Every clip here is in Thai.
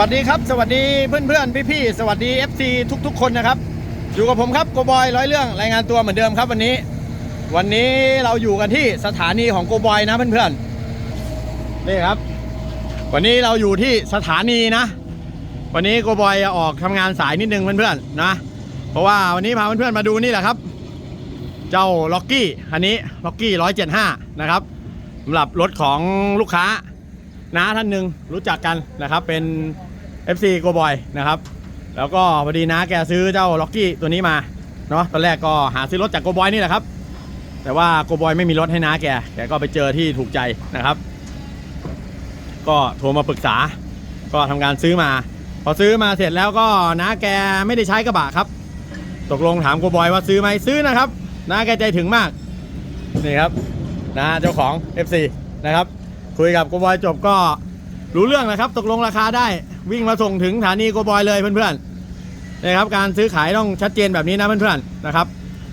วัสดีครับ สวัสดีเพื่อนๆพี่ๆสวัสดี FC ทุก ๆ คนนะครับ อยู่กับผมครับโกบอยร้อยเรื่องรายงานตัวเหมือนเดิมครับวันนี้ วันนี้เราอยู่กันที่สถานีของโกบอยนะเพื่อนๆนี่ครับ วันนี้เราอยู่ที่สถานีนะ วันนี้โกบอยจะออกทำงานสายนิดนึงเพื่อนๆนะ เพราะว่าวันนี้พาเพื่อนๆมาดูนี่แหละครับ เจ้าล็อกกี้อันนี้ล็อกกี้ร้อยเจ็ดห้านะครับสำหรับรถของลูกค้า น้าท่านหนึ่งรู้จักกันนะครับเป็น FC โกบอยนะครับ แล้วก็พอดีน้าแกซื้อเจ้าล็อกกี้ตัวนี้มาเนาะตอนแรกก็หาซื้อรถจากโกบอยนี่แหละครับ แต่ว่าโกบอยไม่มีรถให้น้าแกแกก็ไปเจอที่ถูกใจนะครับ ก็โทรมาปรึกษา ก็ทำการซื้อมา พอซื้อมาเสร็จแล้วก็น้าแกไม่ได้ใช้กระบะครับ ตกลงถามโกบอยว่าซื้อไหมซื้อนะครับน้าแกใจถึงมากนี่ครับนะเจ้าของ FC นะครับ คุยกับโกบอยจบก็รู้เรื่องนะครับ ตกลงราคาได้วิ่งมาส่งถึงสถานีโกบอยเลยเพื่อนๆนะครับการซื้อขายต้องชัดเจนแบบนี้นะเพื่อนๆนะครับ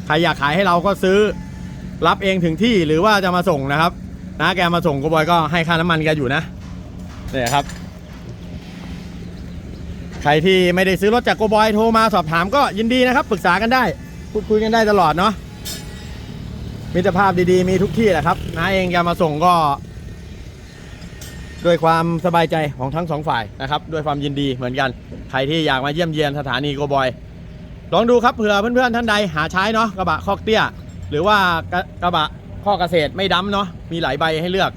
ใครอยากขายให้เราก็ซื้อรับเองถึงที่หรือว่าจะมาส่งนะครับนะแกมาส่งโกบอยก็ให้ค่าน้ำมันแกอยู่นะเนี่ยครับ ใครที่ไม่ได้ซื้อรถจากโกบอยโทรมาสอบถามก็ยินดีนะครับ ปรึกษากันได้พูดคุยกันได้ตลอดเนาะมิตรภาพดีๆมีทุกที่แหละครับน้าเองจะมาส่งก็ ด้วยความสบายใจของทั้งสองฝ่ายนะครับ ด้วยความยินดีเหมือนกัน ใครที่อยากมาเยี่ยมเยียนสถานีโกบอย ลองดูครับเผื่อเพื่อนๆท่านใดหาใช้เนาะกระบะคอกเตี้ย หรือว่ากระกระบะข้อเกษตรไม่ดำเนาะมีหลายใบให้เลือก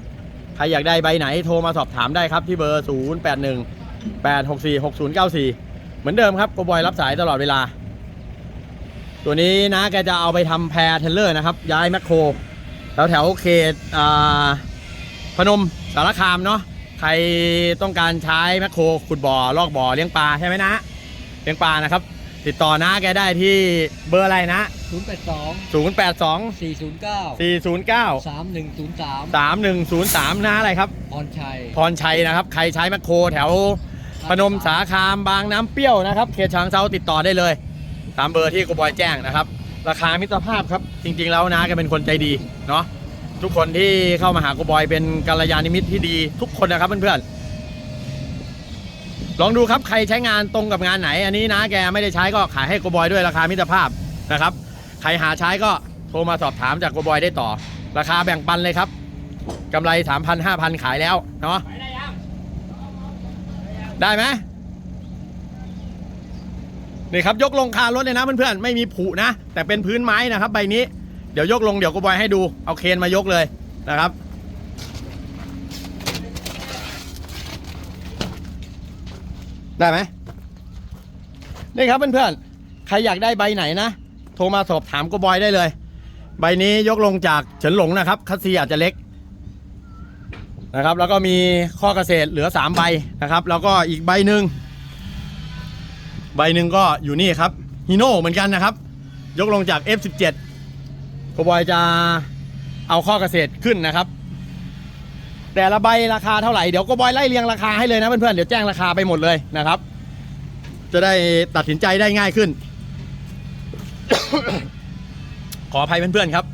ใครอยากได้ใบไหนโทรมาสอบถามได้ครับที่เบอร์ 0 8 1 8 6 4 6 0 9 4 เหมือนเดิมครับโกบอยรับสายตลอดเวลา ตัวนี้นะแกจะเอาไปทำแพรเทลเลอร์นะครับย้ายแมคโครแถวแถวเขตอ่าพนมสารคามเนาะ ใครต้องการใช้แมคโครขุดบ่อลอกบ่อเลี้ยงปลาใช่ไหมนะ เลี้ยงปลานะครับ ติดต่อนะแกได้ที่เบอร์อะไรนะ ศูนย์แปดสอง082 สี่ศูนย์เก้า409 สามหนึ่งศูนย์สาม3103นะอะไรครับ พรชัย พรชัยนะครับ ใครใช้แมคโครแถวพนมสารคามบางน้ำเปรี้ยวนะครับ เขตฉางเซาติดต่อได้เลย ตามเบอร์ที่กูบอยแจ้งนะครับ ราคามิตรภาพครับ จริงๆแล้วนะแกเป็นคนใจดีเนาะ ทุกคนที่เข้ามาหากูบอยเป็นกัลยาณมิตรที่ดีทุกคนนะครับเพื่อนๆลองดูครับใครใช้งานตรงกับงานไหน อันนี้นะแกไม่ได้ใช้ก็ขายให้กูบอยด้วยราคามิตรภาพนะครับ ใครหาใช้ก็โทรมาสอบถามจากกูบอยได้ต่อ ราคาแบ่งปันเลยครับกำไร3,000 5,000ขายแล้วเนาะได้ไหมนี่ครับยกลงคารถเลยนะเพื่อนๆไม่มีผุนะ แต่เป็นพื้นไม้นะครับ ใบนี้ เดี๋ยวยกลงเดี๋ยวกูบอยให้ดู เอาเคนมายกเลยนะครับ ได้ไหมนี่ครับเพื่อนๆ ใครอยากได้ใบไหนนะ โทรมาสอบถามกูบอยได้เลย ใบนี้ยกลงจากเฉินหลงนะครับ คัสซีอาจจะเล็กนะครับ แล้วก็มีข้อเกษตรเหลือ 3 ใบนะครับ แล้วก็อีกใบหนึ่งใบหนึ่งก็อยู่นี่ครับฮีโน่เหมือนกันนะครับ ยกลงจาก F17 กบอยจะเอาข้อเกษตรขึ้นนะครับ แต่ละใบราคาเท่าไหร่เดี๋ยวกบอยไล่เรียงราคาให้เลยนะเพื่อนๆเดี๋ยวแจ้งราคาไปหมดเลยนะครับ จะได้ตัดสินใจได้ง่ายขึ้น ขออภัยเพื่อนๆครับ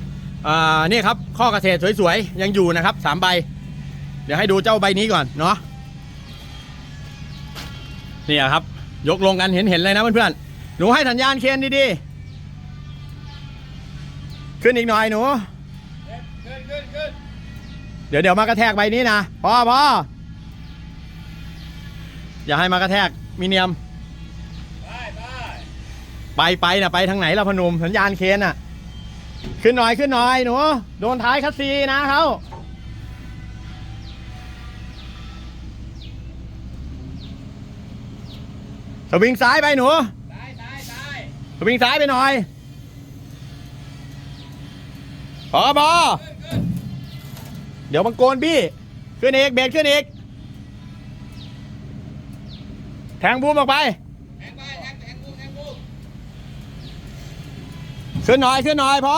อ่านี่ครับข้อเกษตรสวยๆ ยังอยู่นะครับสามใบ เดี๋ยวให้ดูเจ้าใบนี้ก่อนเนาะนี่ครับ ยกลงกันเห็นเห็นเลยนะเพื่อนๆหนูให้สัญญาณเคนดีๆ ขึ้นอีกหน่อยหนูเดี๋ยวเดี๋ยวมากระแทกใบนี้นะพ่อพ่ออย่าให้มากระแทกมีเนียม ไปไปไปไปนะไปทางไหนล่ะพนมสัญญาณเคนอะ ขึ้นหน่อยขึ้นหน่อยหนู โดนท้ายคัสซีนะเขาสวิงซ้ายไปหนูสวิงซ้ายไปหน่อย พอบอเดี๋ยวมังโกนบี้ขึ้นอีกเบรกขึ้นอีกแทงบูมออกไป ขึ้นหน่อยขึ้นหน่อยพอ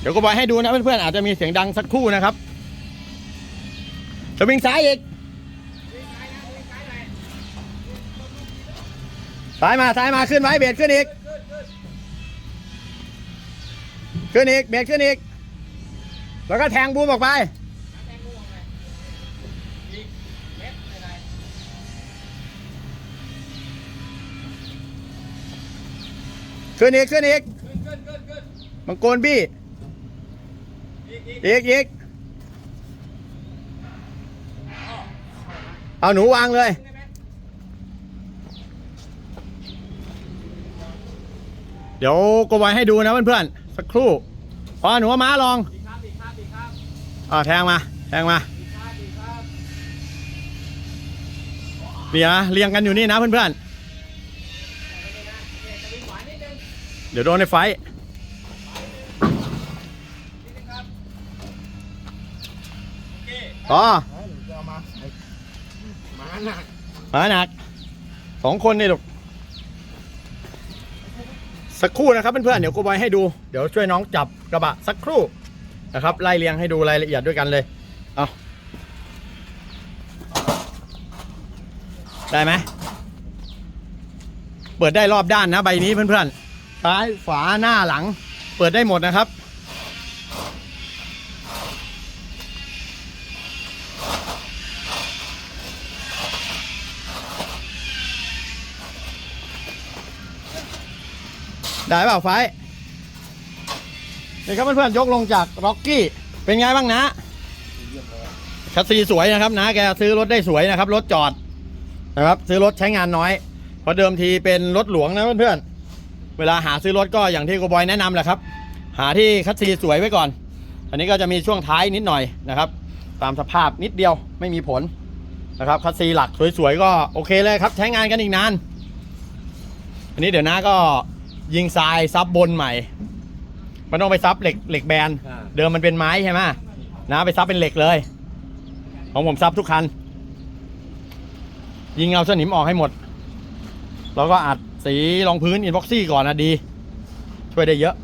เดี๋ยวก็บอยให้ดูนะเพื่อนๆอาจจะมีเสียงดังสักครู่นะครับสวิงซ้ายอีกซ้ายมาซ้ายมาขึ้นไว้เบรกขึ้นอีก ขึ้นอีกเบรกขึ้นอีก แล้วก็แทงบูมออกไป ขึ้นอีกขึ้นอีกมังโกนบี้ อีกอีกเอาหนูวางเลย เดี๋ยวก็ไว้ให้ดูนะเพื่อนๆสักครู่พอหนูว่าม้าลองอ่าแทงมา แทงมาเนี่ยนะเรียงกันอยู่นี่นะเพื่อนๆ เดี๋ยวโดนในไฟท์อ๋อจะเอามาใส่หมาหนักหมาหนักสองคนนี่ลูก สักครู่นะครับเพื่อนๆเดี๋ยวกูบอยให้ดูเดี๋ยวช่วยน้องจับกระบะสักครู่นะครับไล่เรียงให้ดูรายละเอียดด้วยกันเลยเอาได้ไหมเปิดได้รอบด้านนะใบนี้เพื่อนๆซ้ายฝาหน้าหลัง เปิดได้หมดนะครับ ได้เปล่าไฟนี่ครับเพื่อนๆยกลงจากร็อกกี้เป็นไงบ้างนะคัสซีสวยนะครับนะแกซื้อรถได้สวยนะครับ รถจอดนะครับ ซื้อรถใช้งานน้อย เพราะเดิมทีเป็นรถหลวงนะเพื่อนๆเวลาหาซื้อรถก็อย่างที่โกบอยแนะนำแหละครับ หาที่คัสซีสวยไว้ก่อน อันนี้ก็จะมีช่วงท้ายนิดหน่อยนะครับ ตามสภาพนิดเดียวไม่มีผลนะครับคัสซีหลักสวยๆก็โอเคเลยครับ ใช้งานกันอีกนาน อันนี้เดี๋ยวนะก็ ยิงทรายซับบนใหม่ มันต้องไปซับเหล็กเหล็กแบนเดิมมันเป็นไม้ใช่ไหมนะไปซับเป็นเหล็กเลย ของผมซับทุกคัน ยิงเอาสนิมออกให้หมด แล้วก็อัดสีรองพื้นอินบ็อกซี่ก่อนนะดี ช่วยได้เยอะ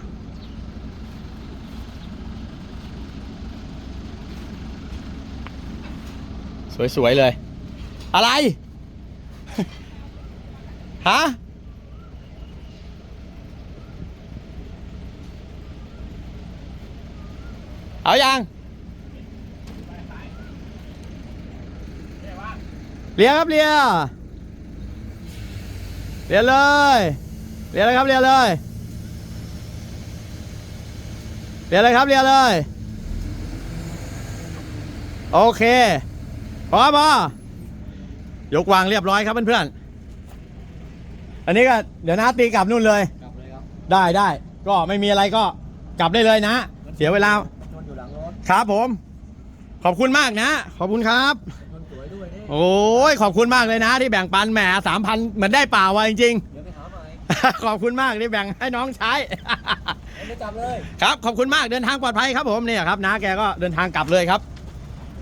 สวย ๆ เลย อะไร ฮะ เอายังเลียครับเลียเลียเลยเลียเลยครับเลียเลยเลียเลยครับเลียเลยโอเคพอพอยกวางเรียบร้อยครับเพื่อนๆอันนี้ก็เดี๋ยวนะตีกลับนู่นเลย กลับเลยครับ ได้ได้ก็ไม่มีอะไรก็กลับได้เลยนะ เสียเวลา ครับผม ขอบคุณมากนะ ขอบคุณครับชนสวยด้วยนี่โอ้ยขอบคุณมากเลยนะ ที่แบ่งปันแหมสามพันเหมือนได้เปล่าวะจริงเดี๋ยวไปหาใหม่ๆ ขอบคุณมากที่แบ่งให้น้องใช้ไม่จับเลยครับขอบคุณมากเดินทางปลอดภัยครับผมเนี่ยครับนะแกก็เดินทางกลับเลยครับ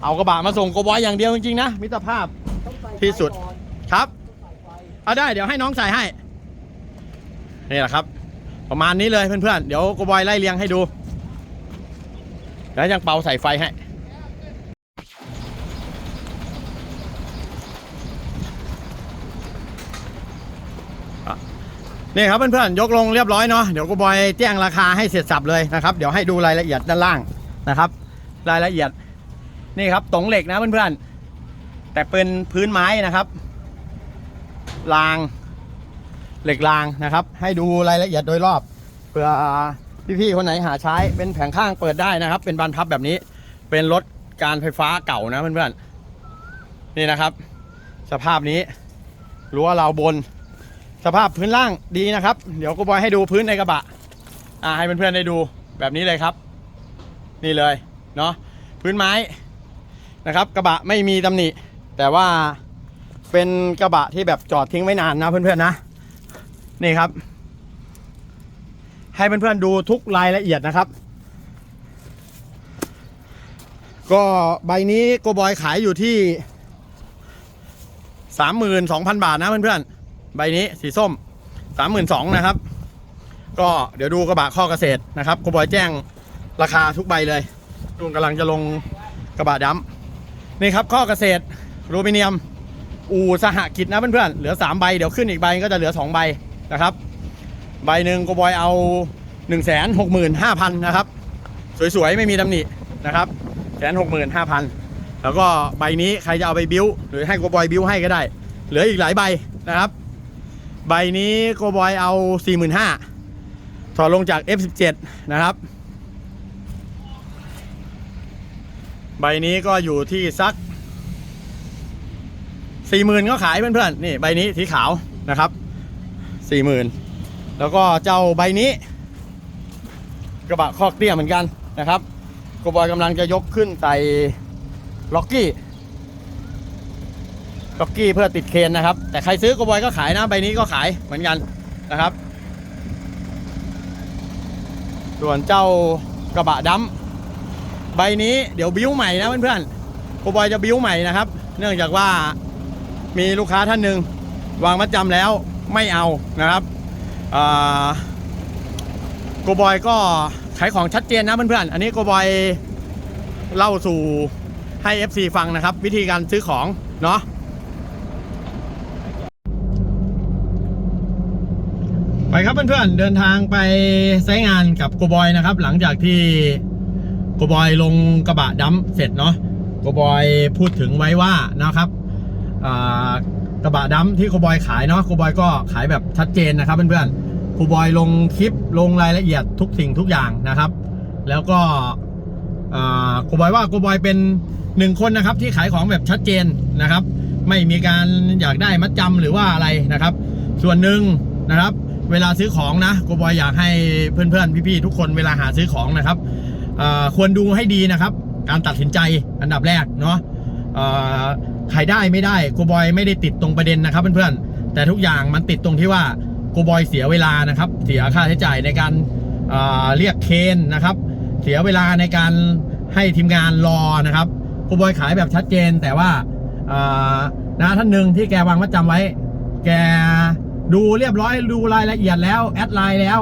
เอากระบะมาส่งโกบอยอย่างเดียวจริงๆนะมิตรภาพ ต้องใส่ที่สุดไฟก่อนครับ ต้องใส่ไฟเอาได้เดี๋ยวให้น้องใส่ให้นี่แหละครับ ประมาณนี้เลยเพื่อนๆเดี๋ยวโกบอยไล่เรียงให้ดู แล้วยังเป่าใส่ไฟให้นี่ครับเพื่อนๆยกลงเรียบร้อยเนาะเดี๋ยวโกบอยแจ้งราคาให้เสร็จสับเลยนะครับ เดี๋ยวให้ดูรายละเอียดด้านล่างนะครับ รายละเอียดนี่ครับตงเหล็กนะเพื่อนๆแต่เป็นพื้นไม้นะครับรางเหล็กรางนะครับ ให้ดูรายละเอียดโดยรอบเผื่อ พี่ๆคนไหนหาใช้เป็นแผงข้างเปิดได้นะครับ เป็นบานพับแบบนี้ เป็นรถการไฟฟ้าเก่านะเพื่อนๆนี่นะครับ สภาพนี้รั้วเราบน สภาพพื้นล่างดีนะครับ เดี๋ยวกูบอยให้ดูพื้นในกระบะอ่าให้เพื่อนๆได้ดูแบบนี้เลยครับ นี่เลยเนาะพื้นไม้นะครับ กระบะไม่มีตำหนิ แต่ว่าเป็นกระบะที่แบบจอดทิ้งไว้นานนะเพื่อนๆนะ นี่ครับ ให้เพื่อนๆดูทุกรายละเอียดนะครับ ก็ใบนี้โกบอยขายอยู่ที่ 32,000 บาทนะเพื่อนๆ ใบนี้สีส้ม 32,000นะครับ ก็เดี๋ยวดูกระบะข้อเกษตรนะครับโกบอยแจ้งราคาทุกใบเลยลุงกำลังจะลงกระบะดำนี่ครับข้อเกษตรโรมิเนียม อูสหกิจนะเพื่อนๆ เหลือ 3 ใบ เดี๋ยวขึ้นอีกใบก็จะเหลือ 2 ใบนะครับ ใบหนึ่งโกบอยเอา 1 6 5 0 0 0 นะครับ สวยๆ ไม่มีตำหนินะครับแสนหกหมื่นห้าพันแล้วก็ใบนี้ใครจะเอาไปบิ้ว หรือให้โกบอยบิ้วให้ก็ได้ เหลืออีกหลายใบนะครับ ใบนี้โกบอยเอา 4 5 0 0 0ถอดลงจาก F17 นะครับ ใบนี้ก็อยู่ที่สักสี่หมื่นก็ขายเพื่อนๆ นี่ใบนี้สีขาวนะครับสี่หมื่น แล้วก็เจ้าใบนี้ กระบะคอกเตี้ยเหมือนกันนะครับโกบอยกำลังจะยกขึ้นใส่ล็อกกี้ล็อกกี้เพื่อติดเคนนะครับ แต่ใครซื้อโกบอยก็ขายนะใบนี้ก็ขายเหมือนกันนะครับ ส่วนเจ้ากระบะดำใบนี้เดี๋ยวบิ้วใหม่นะเพื่อนๆโกบอยจะบิ้วใหม่นะครับ เนื่องจากว่ามีลูกค้าท่านหนึ่งวางมัดจำแล้วไม่เอานะครับ โกบอยก็ขายของชัดเจนนะเพื่อนๆ อันนี้โกบอยเล่าสู่ให้ FC ฟังนะครับ วิธีการซื้อของเนาะไปครับเพื่อนๆ เดินทางไปใช้งานกับโกบอยนะครับ หลังจากที่โกบอยลงกระบะดัมป์เสร็จเนาะโกบอยพูดถึงไว้ว่านะครับอ่า กระบะดัมป์ที่โกบอยขายเนาะโกบอยก็ขายแบบชัดเจนนะครับเพื่อนๆครูบอยลงคลิปลงรายละเอียดทุกสิ่งทุกอย่างนะครับ แล้วก็ครูบอยว่าครูบอยเป็นหนึ่งคนนะครับที่ขายของแบบชัดเจนนะครับ ไม่มีการอยากได้มัดจำหรือว่าอะไรนะครับ ส่วนหนึ่งนะครับ เวลาซื้อของนะครูบอยอยากให้เพื่อนๆพี่ๆทุกคนเวลาหาซื้อของนะครับควรดูให้ดีนะครับ การตัดสินใจอันดับแรกเนาะ อ่าใครได้ไม่ได้ครูบอยไม่ได้ติดตรงประเด็นนะครับเพื่อนๆแต่ทุกอย่างมันติดตรงที่ว่าโกบอยเสียเวลานะครับ เสียค่าใช้จ่ายในการอ่าเรียกเคนนะครับ เสียเวลาในการให้ทีมงานรอนะครับโกบอยขายแบบชัดเจน แต่ว่าานะท่านหนึ่งที่แกวางมัดจำไว้ แกดูเรียบร้อยดูรายละเอียดแล้วแอดไลน์แล้ว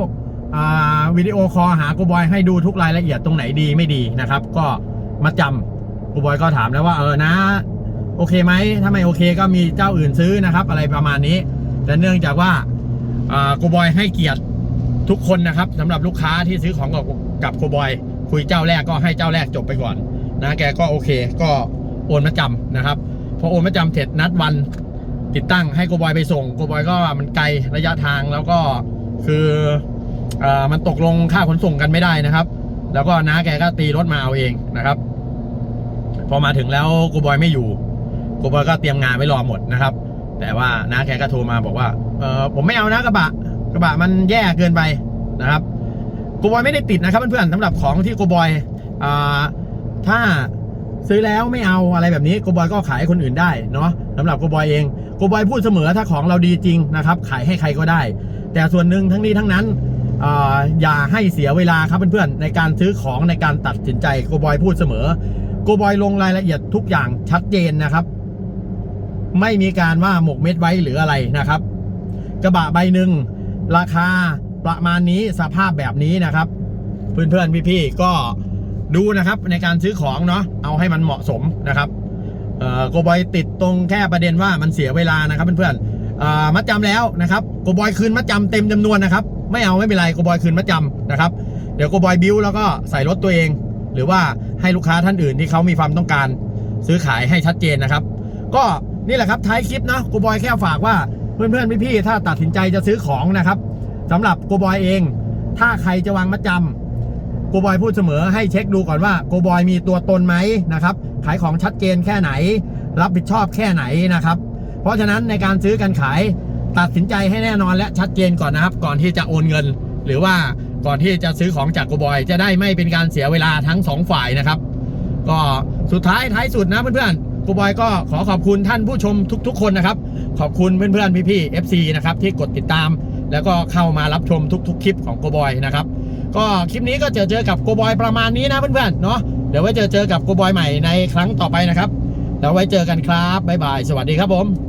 วิดีโอคอลหาโกบอยให้ดูทุกรายละเอียดตรงไหนดีไม่ดีนะครับ ก็มัดจำโกบอยก็ถามแล้วว่าเออนะ โอเคไหมถ้าไม่โอเคก็มีเจ้าอื่นซื้อนะครับ อะไรประมาณนี้ แต่เนื่องจากว่าโกบอยให้เกียรติทุกคนนะครับสำหรับลูกค้าที่ซื้อของกับกับโกบอย คุยเจ้าแรกก็ให้เจ้าแรกจบไปก่อนนะแกก็โอเค ก็โอนมาจำนะครับพอโอนมาจำเสร็จนัดวันติดตั้งให้โกบอยไปส่งโกบอยก็มันไกลระยะทางแล้วก็คืออมันตกลงค่าขนส่งกันไม่ได้นะครับ แล้วก็น้าแกก็ตีรถมาเอาเองนะครับ พอมาถึงแล้วโกบอยไม่อยู่ โกบอยก็เตรียมงานไว้รอหมดนะครับ แต่ว่าน้าแกก็โทรมาบอกว่าเออผมไม่เอานะกระบะ กระบะมันแย่เกินไปนะครับโกบอยไม่ได้ติดนะครับเพื่อนๆสำหรับของที่โกบอยอ่าถ้าซื้อแล้วไม่เอาอะไรแบบนี้โกบอยก็ขายให้คนอื่นได้เนาะสำหรับโกบอยเองโกบอยพูดเสมอถ้าของเราดีจริงนะครับ ขายให้ใครก็ได้ แต่ส่วนหนึ่งทั้งนี้ทั้งนั้นออย่าให้เสียเวลาครับเพื่อนๆในการซื้อของในการตัดสินใจโกบอยพูดเสมอโกบอยลงรายละเอียดทุกอย่างชัดเจนนะครับ ไม่มีการว่าหมกเม็ดไว้หรืออะไรนะครับ กระบะใบหนึ่งราคาประมาณนี้สภาพแบบนี้นะครับ เพื่อนๆพี่ๆก็ดูนะครับในการซื้อของเนาะเอาให้มันเหมาะสมนะครับเอ่อโกบอยติดตรงแค่ประเด็นว่ามันเสียเวลานะครับเพื่อนๆเอ่อมัดจำแล้วนะครับโกบอยคืนมัดจำเต็มจำนวนนะครับ ไม่เอาไม่เป็นไรโกบอยคืนมัดจำนะครับ เดี๋ยวโกบอยบิวแล้วก็ใส่รถตัวเอง หรือว่าให้ลูกค้าท่านอื่นที่เขามีความต้องการ ซื้อขายให้ชัดเจนนะครับ ก็ นี่แหละครับท้ายคลิปนะโกบอยแค่ฝากว่าเพื่อนๆพี่ๆถ้าตัดสินใจจะซื้อของนะครับสำหรับโกบอยเอง ถ้าใครจะวางมัดจำโกบอยพูดเสมอให้เช็คดูก่อนว่าโกบอยมีตัวตนไหมนะครับขายของชัดเจนแค่ไหน รับผิดชอบแค่ไหนนะครับ เพราะฉะนั้นในการซื้อการขายตัดสินใจให้แน่นอนและชัดเจนก่อนนะครับ ก่อนที่จะโอนเงิน หรือว่าก่อนที่จะซื้อของจากโกบอยจะได้ไม่เป็นการเสียเวลาทั้งสองฝ่ายนะครับ ก็สุดท้ายท้ายสุดนะเพื่อนๆ ครูบอยก็ขอขอบคุณท่านผู้ชมทุก ๆ คนนะครับ ขอบคุณเพื่อนๆพี่ๆ FC นะครับที่กดติดตาม แล้วก็เข้ามารับชมทุก ๆ คลิปของโกบอยนะครับก็คลิปนี้ก็เจอเจอกับโกบอยประมาณนี้นะเพื่อนๆเนาะเดี๋ยวไว้เจอเจอกับโกบอยใหม่ในครั้งต่อไปนะครับแล้วไว้เจอกันครับบ๊ายบายสวัสดีครับผม